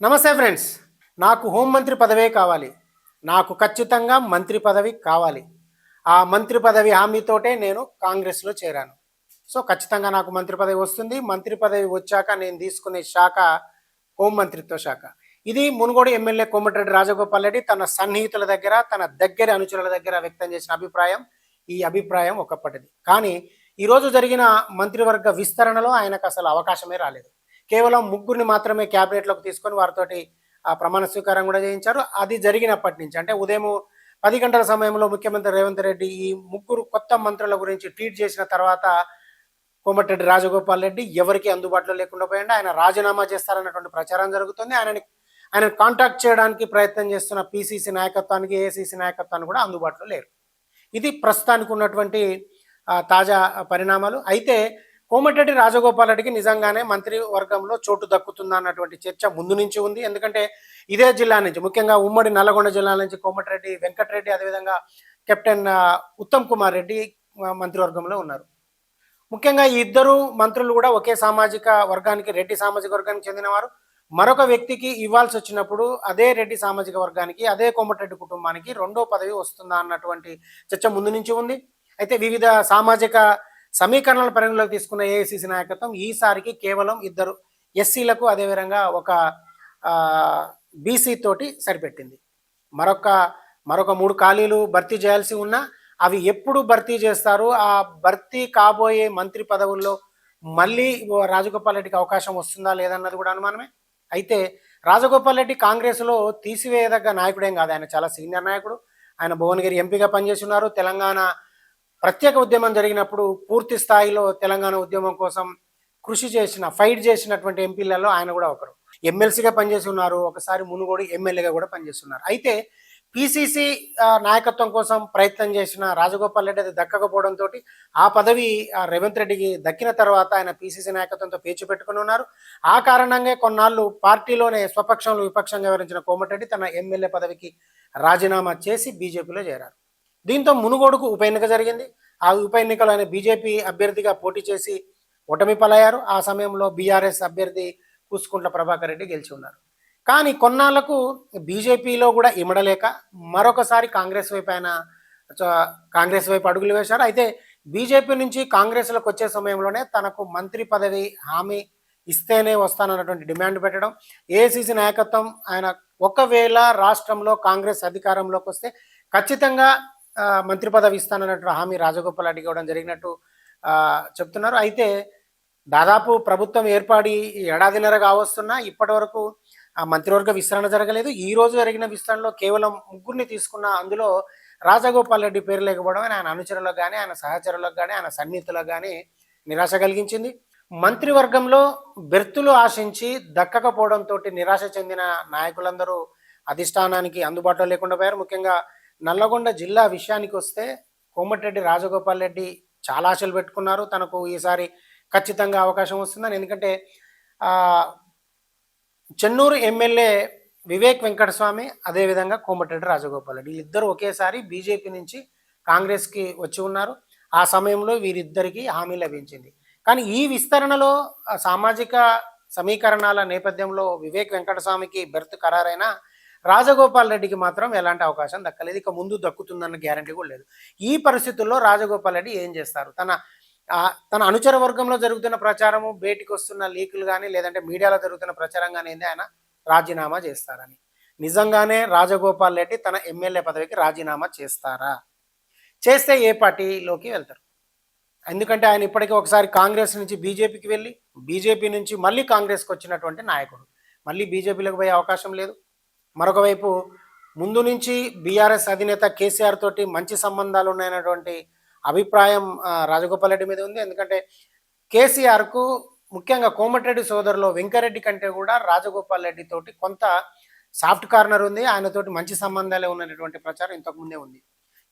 నమస్తే ఫ్రెండ్స్. నాకు హోంమంత్రి పదవే కావాలి. నాకు ఖచ్చితంగా మంత్రి పదవి కావాలి. ఆ మంత్రి పదవి హామీతోటే నేను కాంగ్రెస్లో చేరాను. సో ఖచ్చితంగా నాకు మంత్రి పదవి వస్తుంది. మంత్రి పదవి వచ్చాక నేను తీసుకునే శాఖ హోంమంత్రిత్వ శాఖ. ఇది మునుగోడు ఎమ్మెల్యే కోమటిరెడ్డి రాజగోపాల్ రెడ్డి తన సన్నిహితుల దగ్గర తన దగ్గర అనుచరుల దగ్గర వ్యక్తం చేసిన అభిప్రాయం. ఈ అభిప్రాయం ఒకప్పటిది కానీ ఈరోజు జరిగిన మంత్రివర్గ విస్తరణలో ఆయనకు అసలు అవకాశమే రాలేదు. కేవలం ముగ్గురిని మాత్రమే క్యాబినెట్లోకి తీసుకొని వారితోటి ఆ ప్రమాణ స్వీకారం కూడా చేయించారు. అది జరిగినప్పటి నుంచి అంటే ఉదయం పది గంటల సమయంలో ముఖ్యమంత్రి రేవంత్ రెడ్డి ఈ ముగ్గురు కొత్త మంత్రుల గురించి ట్వీట్ చేసిన తర్వాత కోమటిరెడ్డి రాజగోపాల్ రెడ్డి ఎవరికి అందుబాటులో లేకుండా పోయండి. ఆయన రాజీనామా చేస్తారన్నటువంటి ప్రచారం జరుగుతుంది. ఆయనని ఆయన కాంటాక్ట్ చేయడానికి ప్రయత్నం చేస్తున్న పిసిసి నాయకత్వానికి ఏఐసిసి నాయకత్వానికి కూడా అందుబాటులో లేరు. ఇది ప్రస్తుతానికి ఉన్నటువంటి తాజా పరిణామాలు. అయితే కోమటిరెడ్డి రాజగోపాల్ రెడ్డికి నిజంగానే మంత్రివర్గంలో చోటు దక్కుతుందా అన్నటువంటి చర్చ ముందు నుంచి ఉంది. ఎందుకంటే ఇదే జిల్లా నుంచి ముఖ్యంగా ఉమ్మడి నల్లగొండ జిల్లా నుంచి కోమటిరెడ్డి వెంకటరెడ్డి అదేవిధంగా కెప్టెన్ ఉత్తమ్ కుమార్ రెడ్డి మంత్రివర్గంలో ఉన్నారు. ముఖ్యంగా ఈ ఇద్దరు మంత్రులు కూడా ఒకే సామాజిక వర్గానికి రెడ్డి సామాజిక వర్గానికి చెందినవారు. మరొక వ్యక్తికి ఇవ్వాల్సి వచ్చినప్పుడు అదే రెడ్డి సామాజిక వర్గానికి అదే కోమటిరెడ్డి కుటుంబానికి రెండో పదవి వస్తుందా అన్నటువంటి చర్చ ముందు నుంచి ఉంది. అయితే వివిధ సామాజిక సమీకరణల పరిగణలోకి తీసుకున్న ఏఐసిసి నాయకత్వం ఈసారికి కేవలం ఇద్దరు ఎస్సీలకు అదేవిధంగా ఒక బీసీ తోటి సరిపెట్టింది. మరొక మరొక మూడు ఖాళీలు భర్తీ చేయాల్సి ఉన్నా అవి ఎప్పుడు భర్తీ చేస్తారు ఆ భర్తీ కాబోయే మంత్రి పదవుల్లో మళ్ళీ రాజగోపాల్ రెడ్డికి అవకాశం వస్తుందా లేదన్నది కూడా అనుమానమే. అయితే రాజగోపాల్ రెడ్డి కాంగ్రెస్లో తీసివేయదగ్గ నాయకుడేం కాదు. ఆయన చాలా సీనియర్ నాయకుడు. ఆయన భువనగిరి ఎంపీగా పనిచేస్తున్నారు తెలంగాణ ప్రత్యేక ఉద్యమం జరిగినప్పుడు పూర్తి స్థాయిలో తెలంగాణ ఉద్యమం కోసం కృషి చేసిన ఫైట్ చేసినటువంటి ఎంపీలలో ఆయన కూడా ఒకరు. ఎమ్మెల్సీగా పనిచేసి ఉన్నారు ఒకసారి మునుగోడు ఎమ్మెల్యేగా కూడా పనిచేస్తున్నారు అయితే పిసిసి నాయకత్వం కోసం ప్రయత్నం చేసిన రాజగోపాల్ రెడ్డి అది దక్కకపోవడంతో ఆ పదవి రేవంత్ రెడ్డికి దక్కిన తర్వాత ఆయన పిసిసి నాయకత్వంతో పేచి పెట్టుకుని ఉన్నారు. ఆ కారణంగా కొన్నాళ్ళు పార్టీలోనే స్వపక్షంలో విపక్షంగా వివరించిన కోమటిరెడ్డి తన ఎమ్మెల్యే పదవికి రాజీనామా చేసి బీజేపీలో చేరారు. దీంతో మునుగోడుకు ఉప ఎన్నిక జరిగింది. ఆ ఉప ఎన్నికలో ఆయన బీజేపీ అభ్యర్థిగా పోటీ చేసి ఓటమి పాలయ్యారు. ఆ సమయంలో బీఆర్ఎస్ అభ్యర్థి కూసుకుంట్ల ప్రభాకర్ రెడ్డి గెలిచి ఉన్నారు కానీ కొన్నాళ్ళకు బీజేపీలో కూడా ఇమడలేక మరొకసారి కాంగ్రెస్ వైపు ఆయన చ- కాంగ్రెస్ వైపు అడుగులు వేశారు. అయితే బీజేపీ నుంచి కాంగ్రెస్లోకి వచ్చే సమయంలోనే తనకు మంత్రి పదవి హామీ ఇస్తేనే వస్తానన్నటువంటి డిమాండ్ పెట్టడం. ఏసీసీ నాయకత్వం ఆయన ఒకవేళ రాష్ట్రంలో కాంగ్రెస్ అధికారంలోకి వస్తే ఖచ్చితంగా మంత్రి పదవి ఇస్తానన్నట్టు హామీ రాజగోపాల్ రెడ్డి ఇవ్వడం జరిగినట్టు చెప్తున్నారు. అయితే దాదాపు ప్రభుత్వం ఏర్పడి ఏడాదిన్నర కావస్తున్నా ఇప్పటి వరకు ఆ మంత్రివర్గ విస్తరణ జరగలేదు. ఈ రోజు జరిగిన విస్తరణలో కేవలం ముగ్గురిని తీసుకున్న అందులో రాజగోపాల్ రెడ్డి పేరు లేకపోవడం ఆయన అనుచరులకు కానీ ఆయన సహచరులకు కానీ ఆయన సన్నిహితులకు కానీ నిరాశ కలిగించింది. మంత్రివర్గంలో బెర్తులు ఆశించి దక్కకపోవడంతో నిరాశ చెందిన నాయకులందరూ అధిష్టానానికి అందుబాటులో లేకుండా పోయారు. ముఖ్యంగా నల్లగొండ జిల్లా విషయానికి వస్తే కోమటిరెడ్డి రాజగోపాల్ రెడ్డి చాలా ఆశలు పెట్టుకున్నారు. తనకు ఈసారి ఖచ్చితంగా అవకాశం వస్తుందని. ఎందుకంటే చెన్నూరు ఎమ్మెల్యే వివేక్ వెంకటస్వామి అదేవిధంగా కోమటిరెడ్డి రాజగోపాల్ రెడ్డి. వీళ్ళిద్దరూ ఒకేసారి బీజేపీ నుంచి కాంగ్రెస్కి వచ్చి ఉన్నారు. ఆ సమయంలో వీరిద్దరికీ హామీ లభించింది. కానీ ఈ విస్తరణలో సామాజిక సమీకరణాల నేపథ్యంలో వివేక్ వెంకటస్వామికి బెర్త్ ఖరారైన రాజగోపాల్ రెడ్డికి మాత్రం ఎలాంటి అవకాశం దక్కలేదు. ఇక ముందు దక్కుతుందన్న గ్యారంటీ కూడా లేదు. ఈ పరిస్థితుల్లో రాజగోపాల్ రెడ్డి ఏం చేస్తారు? తన తన అనుచర వర్గంలో జరుగుతున్న ప్రచారము బయటికి వస్తున్న లీకులు కానీ లేదంటే మీడియాలో జరుగుతున్న ప్రచారం కానీ ఏంది? ఆయన రాజీనామా చేస్తారని. నిజంగానే రాజగోపాల్ రెడ్డి తన ఎమ్మెల్యే పదవికి రాజీనామా చేస్తారా? చేస్తే ఏ పార్టీలోకి వెళ్తారు? ఎందుకంటే ఆయన ఇప్పటికీ ఒకసారి కాంగ్రెస్ నుంచి బీజేపీకి వెళ్ళి బీజేపీ నుంచి మళ్ళీ కాంగ్రెస్కి వచ్చినటువంటి నాయకుడు. మళ్ళీ బీజేపీలోకి పోయే అవకాశం లేదు. మరొక వైపు ముందు నుంచి బీఆర్ఎస్ అధినేత కేసీఆర్ తోటి మంచి సంబంధాలు ఉన్నాయన్నటువంటి అభిప్రాయం ఆ, రాజగోపాల్ రెడ్డి మీద ఉంది. ఎందుకంటే కేసీఆర్కు ముఖ్యంగా కోమటిరెడ్డి సోదరులో వెంకరెడ్డి కంటే కూడా రాజగోపాల్ రెడ్డి తోటి కొంత సాఫ్ట్ కార్నర్ ఉంది. ఆయనతోటి మంచి సంబంధాలే ఉన్నటువంటి ప్రచారం ఇంతకుముందే ఉంది.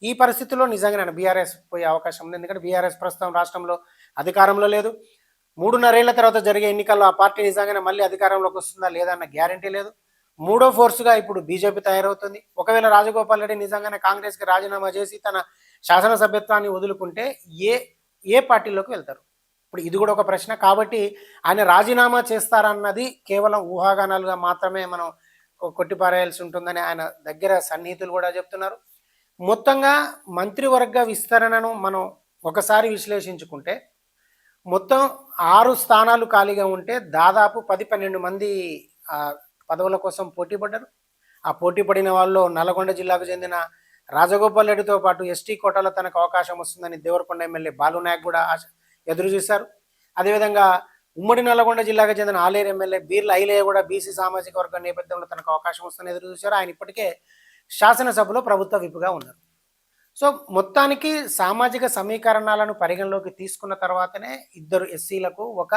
ఈ పరిస్థితుల్లో నిజంగా నేను బీఆర్ఎస్ పోయే అవకాశం ఉంది. ఎందుకంటే బీఆర్ఎస్ ప్రస్తుతం రాష్ట్రంలో అధికారంలో లేదు. మూడున్నరేళ్ళ తర్వాత జరిగే ఎన్నికల్లో ఆ పార్టీ నిజంగానే మళ్ళీ అధికారంలోకి వస్తుందా లేదా అన్న గ్యారంటీ లేదు. మూడో ఫోర్స్గా ఇప్పుడు బీజేపీ తయారవుతుంది. ఒకవేళ రాజగోపాల్ రెడ్డి నిజంగానే కాంగ్రెస్కి రాజీనామా చేసి తన శాసనసభ్యత్వాన్ని వదులుకుంటే ఏ ఏ పార్టీలోకి వెళ్తారు? ఇప్పుడు ఇది కూడా ఒక ప్రశ్న. కాబట్టి ఆయన రాజీనామా చేస్తారన్నది కేవలం ఊహాగానాలుగా మాత్రమే మనం కొట్టిపారేయాల్సి ఉంటుందని ఆయన దగ్గర సన్నిహితులు కూడా చెప్తున్నారు. మొత్తంగా మంత్రివర్గ విస్తరణను మనం ఒకసారి విశ్లేషించుకుంటే మొత్తం ఆరు స్థానాలు ఖాళీగా ఉంటే దాదాపు పది పన్నెండు మంది పదవుల కోసం పోటీ పడ్డారు ఆ పోటీ పడిన వాళ్ళు నల్గొండ జిల్లాకు చెందిన రాజగోపాల్ రెడ్డితో పాటు ఎస్టీ కోటాలో తనకు అవకాశం వస్తుందని దేవరకొండ ఎమ్మెల్యే బాలు నాయక్ కూడా ఆశ ఎదురు చూశారు. అదేవిధంగా ఉమ్మడి నల్గొండ జిల్లాకు చెందిన ఆలేరు ఎమ్మెల్యే బీర్ల ఐలయ్య కూడా బీసీ సామాజిక వర్గ నేపథ్యంలో తనకు అవకాశం వస్తుందని ఎదురు చూశారు. ఆయన ఇప్పటికే శాసనసభలో ప్రభుత్వ విప్పుగా ఉన్నారు. సో మొత్తానికి సామాజిక సమీకరణాలను పరిగణలోకి తీసుకున్న తర్వాతనే ఇద్దరు ఎస్సీలకు ఒక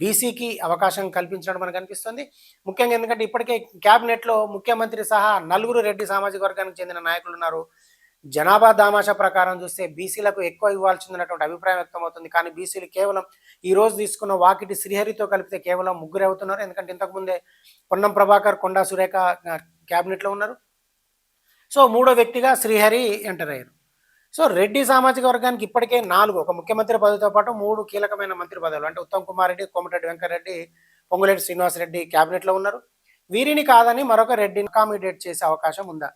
బీసీకి అవకాశం కల్పించడం మనకు అనిపిస్తుంది ముఖ్యంగా ఎందుకంటే ఇప్పటికే క్యాబినెట్లో ముఖ్యమంత్రి సహా నలుగురు రెడ్డి సామాజిక వర్గానికి చెందిన నాయకులు ఉన్నారు. జనాభా దామాషా ప్రకారం చూస్తే బీసీలకు ఎక్కువ ఇవ్వాల్సిందన్నటువంటి అభిప్రాయం వ్యక్తమవుతుంది. కానీ బీసీలు కేవలం ఈ రోజు తీసుకున్న వాకిటి శ్రీహరితో కలిపితే కేవలం ముగ్గురు అవుతున్నారు. ఎందుకంటే ఇంతకుముందే పొన్నం ప్రభాకర్ కొండా సురేఖ క్యాబినెట్లో ఉన్నారు. సో మూడో వ్యక్తిగా శ్రీహరి ఎంటర్ అయ్యారు. సో రెడ్డి సామాజిక వర్గానికి ఇప్పటికే నాలుగు ఒక ముఖ్యమంత్రి పదవితో పాటు మూడు కీలకమైన మంత్రి పదవులు. అంటే ఉత్తమ్ కుమార్ రెడ్డి కోమటిరెడ్డి వెంకటరెడ్డి పొంగులేటి శ్రీనివాసరెడ్డి క్యాబినెట్లో ఉన్నారు. వీరిని కాదని మరొక రెడ్డిని అకామిడేట్ చేసే అవకాశం ఉందా?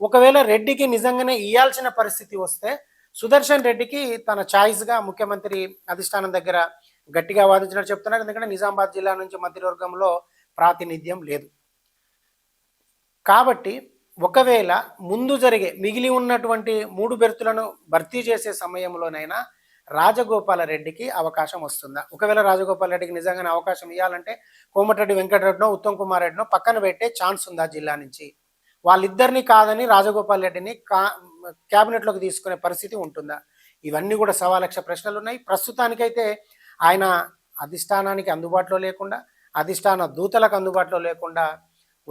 ఒకవేళ రెడ్డికి నిజంగానే ఇయ్యాల్సిన పరిస్థితి వస్తే సుదర్శన్ రెడ్డికి తన ఛాయిస్గా ముఖ్యమంత్రి అధిష్టానం దగ్గర గట్టిగా వాదించినట్టు చెప్తున్నారు. ఎందుకంటే నిజామాబాద్ జిల్లా నుంచి మంత్రివర్గంలో ప్రాతినిధ్యం లేదు. కాబట్టి ఒకవేళ ముందు జరిగే మిగిలి ఉన్నటువంటి మూడు బెర్తులను భర్తీ చేసే సమయంలోనైనా రాజగోపాలరెడ్డికి అవకాశం వస్తుందా? ఒకవేళ రాజగోపాలరెడ్డికి నిజంగానే అవకాశం ఇవ్వాలంటే కోమటిరెడ్డి వెంకటరెడ్డినో ఉత్తమ్ కుమార్ రెడ్డినో పక్కన పెట్టే ఛాన్స్ ఉందా జిల్లా నుంచి? వాళ్ళిద్దరిని కాదని రాజగోపాల్ రెడ్డిని కా క్యాబినెట్లోకి తీసుకునే పరిస్థితి ఉంటుందా? ఇవన్నీ కూడా సవాలక్ష ప్రశ్నలు ఉన్నాయి ప్రస్తుతానికైతే ఆయన అధిష్టానానికి అందుబాటులో లేకుండా అధిష్టాన దూతలకు అందుబాటులో లేకుండా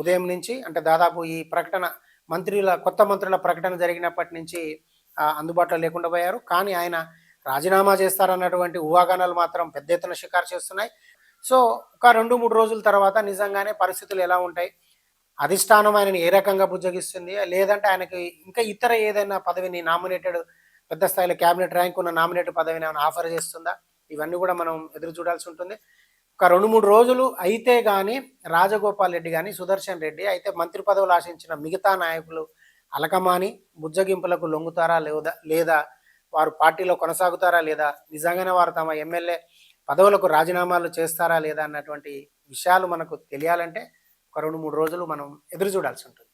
ఉదయం నుంచి అంటే దాదాపు ఈ ప్రకటన మంత్రుల కొత్త మంత్రుల ప్రకటన జరిగినప్పటి నుంచి అందుబాటులో లేకుండా పోయారు. కానీ ఆయన రాజీనామా చేస్తారన్నటువంటి ఊహాగానాలు మాత్రం పెద్ద ఎత్తున షికారు చేస్తున్నాయి. సో ఒక రెండు మూడు రోజుల తర్వాత నిజంగానే పరిస్థితులు ఎలా ఉంటాయి? అధిష్టానం ఆయనని ఏ రకంగా బుజ్జగిస్తుంది? లేదంటే ఆయనకి ఇంకా ఇతర ఏదైనా పదవిని నామినేటెడ్ పెద్ద స్థాయిలో క్యాబినెట్ ర్యాంక్ ఉన్న నామినేటెడ్ పదవిని ఏమైనా ఆఫర్ చేస్తుందా? ఇవన్నీ కూడా మనం ఎదురు చూడాల్సి ఉంటుంది. ఒక రెండు మూడు రోజులు అయితే కానీ రాజగోపాల్ రెడ్డి కానీ సుదర్శన్ రెడ్డి అయితే మంత్రి పదవులు ఆశించిన మిగతా నాయకులు అలకమాని బుజ్జగింపులకు లొంగుతారా లేదా లేదా వారు పార్టీలో కొనసాగుతారా లేదా నిజంగానే వారు తమ ఎమ్మెల్యే పదవులకు రాజీనామాలు చేస్తారా లేదా అన్నటువంటి విషయాలు మనకు తెలియాలంటే ఒక రెండు మూడు రోజులు మనం ఎదురు చూడాల్సి ఉంటుంది.